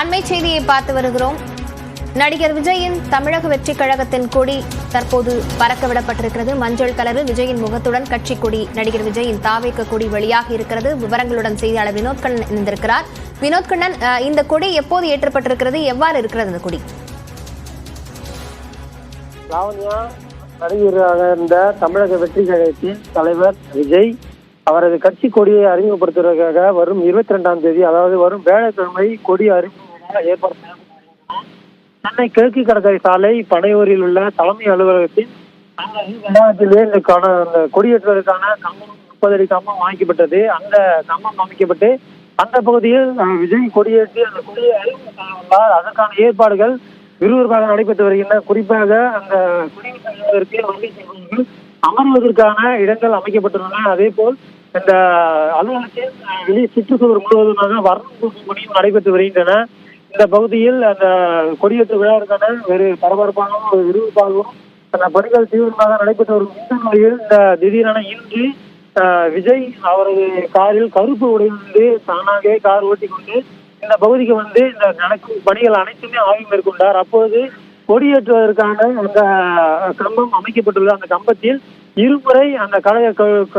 அண்மை செய்தியை பார்த்து வருகிறோம். நடிகர் விஜயின் தமிழக வெற்றி கழகத்தின் கொடி தற்போது பறக்க விடப்பட்டிருக்கிறது மஞ்சள் கலரில் விஜயின் முகத்துடன் கட்சி கொடி நடிகர் விஜயின் தாவேக்க கொடி வெளியாகி இருக்கிறது. விவரங்களுடன் செய்தியாளர் வினோத் கண்ணன் இணைந்திருக்கிறார். வினோத் கண்ணன் இந்த கொடி எப்போது ஏற்றப்பட்டிருக்கிறது? எவ்வாறு இருக்கிறது இந்த கொடி? லாவண்யா நடிகராக இருந்த தமிழக வெற்றி கழகத்தின் தலைவர் விஜய் அவரது கட்சி கொடியை அறிமுகப்படுத்துவதற்காக வரும் இருபத்தி ரெண்டாம் தேதி அதாவது வரும் வேலைக்கிழமை கொடி அறிமுக ஏற்பாடு சென்னை கிழக்கு கடற்கரை சாலை பனையூரில் உள்ள தலைமை அலுவலகத்தின் அந்த இந்த கொடியேற்றுவதற்கான கம்பம் முப்பது அடி கம்பம் வாங்கிக்கப்பட்டது. அந்த கம்பம் அமைக்கப்பட்டு அந்த பகுதியில் விஜய் கொடியேற்றி அந்த கொடியை அறிமுகம் அதற்கான ஏற்பாடுகள் விறுவிறுப்பாக நடைபெற்று வருகின்றன. குறிப்பாக அந்த குடியிருப்பதற்கு வங்கி செல்பவர்கள் அமர்வதற்கான இடங்கள் அமைக்கப்பட்டுள்ளன. அதே போல் இந்த அலுவலகத்தில் வெளி வெளியே முழுவதுமாக வரணும் பணியும் நடைபெற்று வருகின்றன. இந்த பகுதியில் அந்த கொடியேற்று விழாவிற்கான வெறு பரபரப்பாகவும் ஒரு விறுவிறுப்பாகவும் அந்த பணிகள் தீவிரமாக நடைபெற்று வரும் இந்த நிலையில் இந்த திடீரென இன்று விஜய் அவரது காரில் கருப்பு உடைந்து தானாகவே கார் ஓட்டி கொண்டு இந்த பகுதிக்கு வந்து இந்த நடக்கும் பணிகள் அனைத்துமே ஆய்வு மேற்கொண்டார். அப்போது கொடியேற்றுவதற்கான அந்த கம்பம் அமைக்கப்பட்டுள்ள அந்த கம்பத்தில் இருமுறை அந்த கலை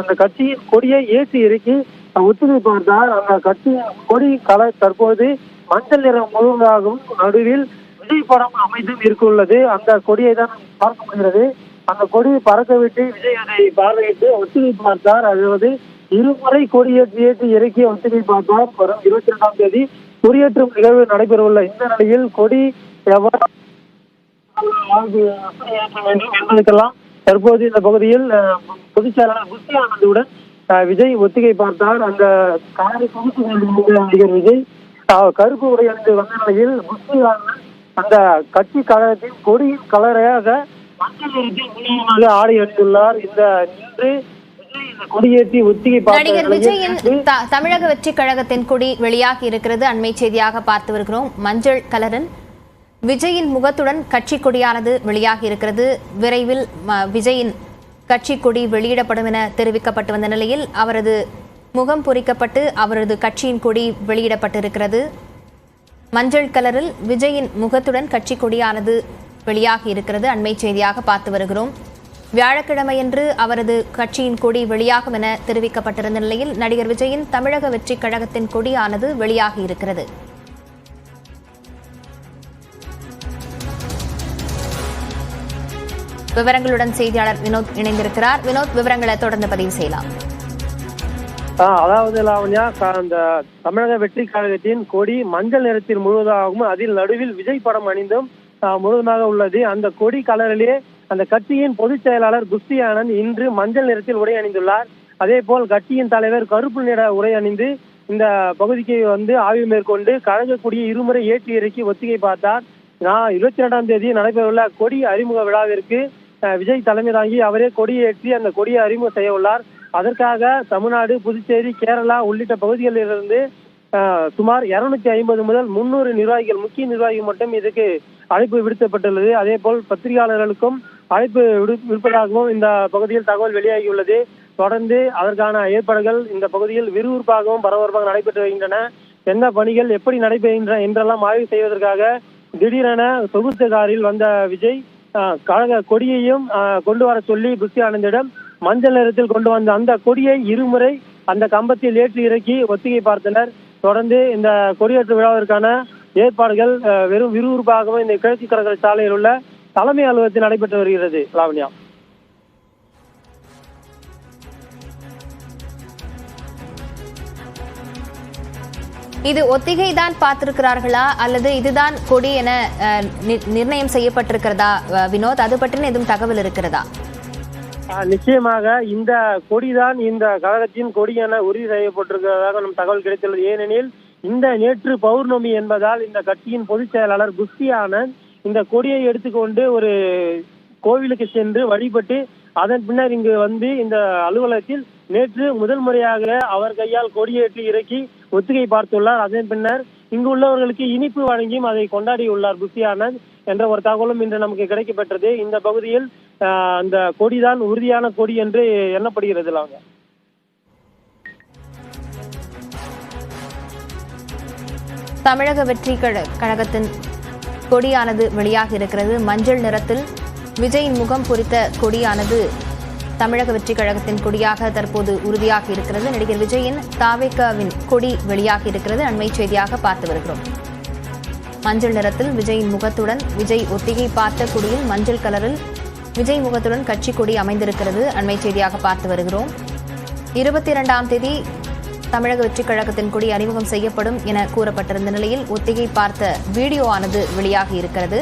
அந்த கட்சியின் கொடியை ஏற்றி இறக்கி ஒத்துழைப்பு பார்த்தார் அந்த கட்சியின் கொடி கலை தற்போது மஞ்சள் நிறம் முழுவதாகவும் நடுவில் விஜய் படம் அமைந்தும் இருக்குள்ளது அந்த கொடியை தான் பார்க்க முடிகிறது. அந்த கொடியை பறக்க விட்டு விஜய் அதை பார்வையிட்டு ஒத்திகை பார்த்தார். அதாவது இருமுறை கொடியேற்றி ஏற்றி இறக்கி ஒத்திகை பார்த்தார். வரும் இருபத்தி இரண்டாம் தேதி கொடியேற்றும் நிகழ்வு நடைபெறவுள்ள இந்த நிலையில் கொடி எவ்வாறு ஏற்ற வேண்டும் என்பதற்கெல்லாம் தற்போது இந்த பகுதியில் அஹ், பொதுச் செயலாளர் புத்தி ஆனந்துடன் விஜய் ஒத்திகை பார்த்தார். அந்த காரை தொகுத்து கொண்டிருந்த நடிகர் விஜய் கருப்பு உடை அணிந்து வந்த நிலையில் ஆனந்த் அந்த கட்சி கழகத்தின் கொடியின் கலரையாக மஞ்சள் நிறத்தில் ஆடை அணிந்துள்ளார். இந்த நின்று நடிகர் விஜயின் தமிழக வெற்றி கழகத்தின் கொடி வெளியாகி இருக்கிறது. அண்மை செய்தியாக பார்த்து வருகிறோம். மஞ்சள் கலரில் விஜயின் முகத்துடன் கட்சி கொடியானது வெளியாகி இருக்கிறது. விரைவில் விஜயின் கட்சி கொடி வெளியிடப்படும் என தெரிவிக்கப்பட்டு வந்த நிலையில் அவரது முகம் பொறிக்கப்பட்டு அவரது கட்சியின் கொடி வெளியிடப்பட்டிருக்கிறது. மஞ்சள் கலரில் விஜயின் முகத்துடன் கட்சி கொடியானது வெளியாகி இருக்கிறது. அண்மை செய்தியாக பார்த்து வருகிறோம். வியாழக்கிழமையன்று அவரது கட்சியின் கொடி வெளியாகும் என தெரிவிக்கப்பட்டிருந்த நிலையில் நடிகர் விஜயின் தமிழக வெற்றி கழகத்தின் கொடியானது வெளியாகி இருக்கிறது. விவரங்களுடன் செய்தியாளர் வினோத் இணைந்திருக்கிறார். வினோத் விவரங்களை தொடர்ந்து பதிவு செய்யலாம். அதாவது லாவண்யா அந்த தமிழக வெற்றி கழகத்தின் கொடி மஞ்சள் நிறத்தில் முழுவதாகவும் அதில் நடுவில் விஜய் படம் அணிந்தும் முழுவதுமாக உள்ளது. அந்த கொடி கலரிலே அந்த கட்சியின் பொதுச் செயலாளர் குஸ்தி ஆனந்த் இன்று மஞ்சள் நிறத்தில் உடை அணிந்துள்ளார். அதே போல் கட்சியின் தலைவர் கருப்பு நிற உடை அணிந்து இந்த பகுதிக்கு வந்து ஆய்வு மேற்கொண்டு கழக கொடியை இருமுறை ஏற்றி இறக்கி ஒத்திகை பார்த்தார். நான் இருபத்தி ரெண்டாம் தேதி நடைபெறவுள்ள கொடி அறிமுக விழாவிற்கு விஜய் தலைமை தாங்கி அவரே கொடியை ஏற்றி அந்த கொடியை அறிமுகம் செய்ய உள்ளார். அதற்காக தமிழ்நாடு புதுச்சேரி கேரளா உள்ளிட்ட பகுதிகளிலிருந்து சுமார் இருநூத்தி ஐம்பது முதல் முன்னூறு நிர்வாகிகள் முக்கிய நிர்வாகிகள் மட்டும் இதுக்கு அழைப்பு விடுத்தப்பட்டுள்ளது. அதே போல் பத்திரிகையாளர்களுக்கும் அழைப்பு விடு விடுப்பதாகவும் இந்த பகுதியில் தகவல் வெளியாகியுள்ளது. தொடர்ந்து அதற்கான ஏற்பாடுகள் இந்த பகுதியில் விறுவிறுப்பாகவும் பரபரப்பாக நடைபெற்று வருகின்றன. என்ன பணிகள் எப்படி நடைபெறுகின்றன என்றெல்லாம் ஆய்வு செய்வதற்காக திடீரென சொகுசு காரில் வந்த விஜய் கழக கொடியையும் கொண்டு வர சொல்லி புத்தி ஆனந்திடம் மஞ்சள் நிறத்தில் கொண்டு வந்த அந்த கொடியை இருமுறை அந்த கம்பத்தில் ஏற்றி இறக்கி ஒத்திகை பார்த்தனர். தொடர்ந்து இந்த கொடியேற்று விழாவிற்கான ஏற்பாடுகள் அஹ், வெறும் விறுவிறுப்பாகவும் இந்த கிழக்கு கடற்கரை சாலையில் உள்ள தலைமை அலுவலகத்தில் நடைபெற்று வருகிறது லாவண்யா. இது ஒத்திகை தான் பார்த்திருக்கிறார்களா? அல்லது இதுதான் கொடி என அஹ், நி- நிர்ணயம் செய்யப்பட்டிருக்கிறதா அஹ், வினோத்? அது பற்றின எதுவும் தகவல் இருக்கிறதா? நிச்சயமாக இந்த கொடிதான் இந்த கழகத்தின் கொடி என உறுதி செய்யப்பட்டிருக்கிறதாக நம் தகவல் கிடைத்துள்ளது. ஏனெனில் இந்த நேற்று பௌர்ணமி என்பதால் இந்த கட்சியின் பொதுச் செயலாளர் குஸ்தி ஆனந்த் இந்த கொடியை எடுத்துக்கொண்டு ஒரு கோவிலுக்கு சென்று வழிபட்டு அதன் பின்னர் இங்கு வந்து இந்த அலுவலகத்தில் நேற்று முதல் முறையாக அவர் கையால் கொடியேற்றி இறக்கி ஒத்திகை பார்த்துள்ளார். அதன் பின்னர் இங்கு உள்ளவர்களுக்கு இனிப்பு வழங்கியும் அதை கொண்டாடியுள்ளார் குஸ்தி ஆனந்த் என்ற ஒரு தகவலும் இன்று நமக்கு கிடைக்கப்பெற்றது. இந்த பகுதியில் அந்த கொடிதான் உறுதியான கொடி என்று எண்ணப்படுகிறது அவங்க தமிழக வெற்றி கழ- கழகத்தின் கொடியானது வெளியாகி இருக்கிறது. மஞ்சள் நிறத்தில் விஜயின் முகம் பொறித்த கொடியானது தமிழக வெற்றி கழகத்தின் கொடியாக தற்போது உறுதியாகி இருக்கிறது. நடிகர் விஜயின் தாவேக்காவின் கொடி வெளியாகி இருக்கிறது. அண்மை செய்தியாக பார்த்து வருகிறோம். மஞ்சள் நிறத்தில் விஜயின் முகத்துடன் விஜய் ஒத்திகை பார்த்த கொடியில் மஞ்சள் கலரில் விஜய் முகத்துடன் கட்சி கொடி அமைந்திருக்கிறது. அண்மை செய்தியாக பார்த்து வருகிறோம். இருபத்தி இரண்டாம் தேதி தமிழக வெற்றிக் கழகத்தின் கொடி அறிமுகம் செய்யப்படும் என கூறப்பட்டிருந்த நிலையில் ஒத்திகை பார்த்த வீடியோ ஆனது வெளியாகி இருக்கிறது.